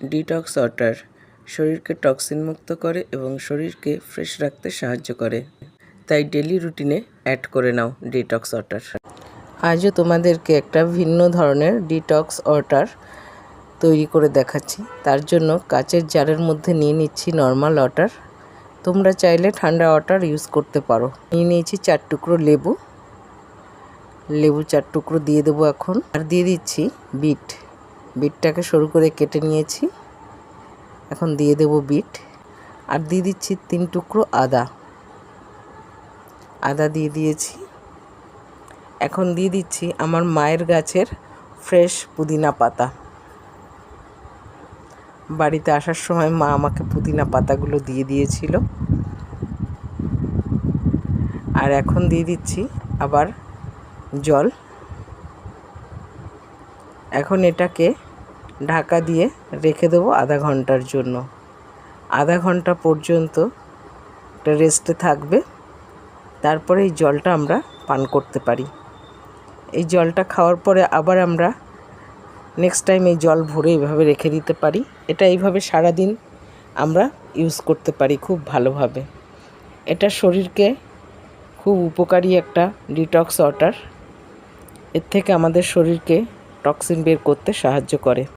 Detox water শরীরকে toxin মুক্ত করে এবং শরীরকে ফ্রেশ রাখতে সাহায্য করে। তাই ডেলি রুটিনে অ্যাড করে নাও ডিটক্স ওয়াটার। আজও তোমাদেরকে একটা ভিন্ন ধরনের ডিটক্স ওয়াটার তৈরি করে দেখাচ্ছি। তার জন্য কাচের জারের মধ্যে নিয়ে নিচ্ছি নর্মাল ওয়াটার। তোমরা চাইলে ঠান্ডা ওয়াটার ইউজ করতে পারো। নিয়ে নিয়েছি চার টুকরো লেবু। লেবু চার টুকরো দিয়ে দেবো এখন। আর দিয়ে দিচ্ছি বিট। বিটটাকে সরু করে কেটে নিয়েছি। এখন দিয়ে দেব বিট। আর দিয়ে দিচ্ছি তিন টুকরো আদা। আদা দিয়ে দিয়েছি। এখন দিয়ে দিচ্ছি আমার মায়ের গাছের ফ্রেশ পুদিনা পাতা। বাড়িতে আসার সময় মা আমাকে পুদিনা পাতাগুলো দিয়ে দিয়েছিল। আর এখন দিয়ে দিচ্ছি আবার জল। এখন এটাকে ঢাকা দিয়ে রেখে দেবো আধা ঘণ্টার জন্য। আধা ঘণ্টা পর্যন্ত এটা রেস্টে থাকবে। তারপরে এই জলটা আমরা পান করতে পারি। এই জলটা খাওয়ার পরে আবার আমরা নেক্সট টাইম এই জল ভরে এইভাবে রেখে দিতে পারি। এটা এইভাবে সারাদিন আমরা ইউজ করতে পারি খুব ভালোভাবে। এটা শরীরকে খুব উপকারী একটা ডিটক্স ওয়াটার এর থেকে আমাদের শরীরকে টক্সিন বের করতে সাহায্য করে।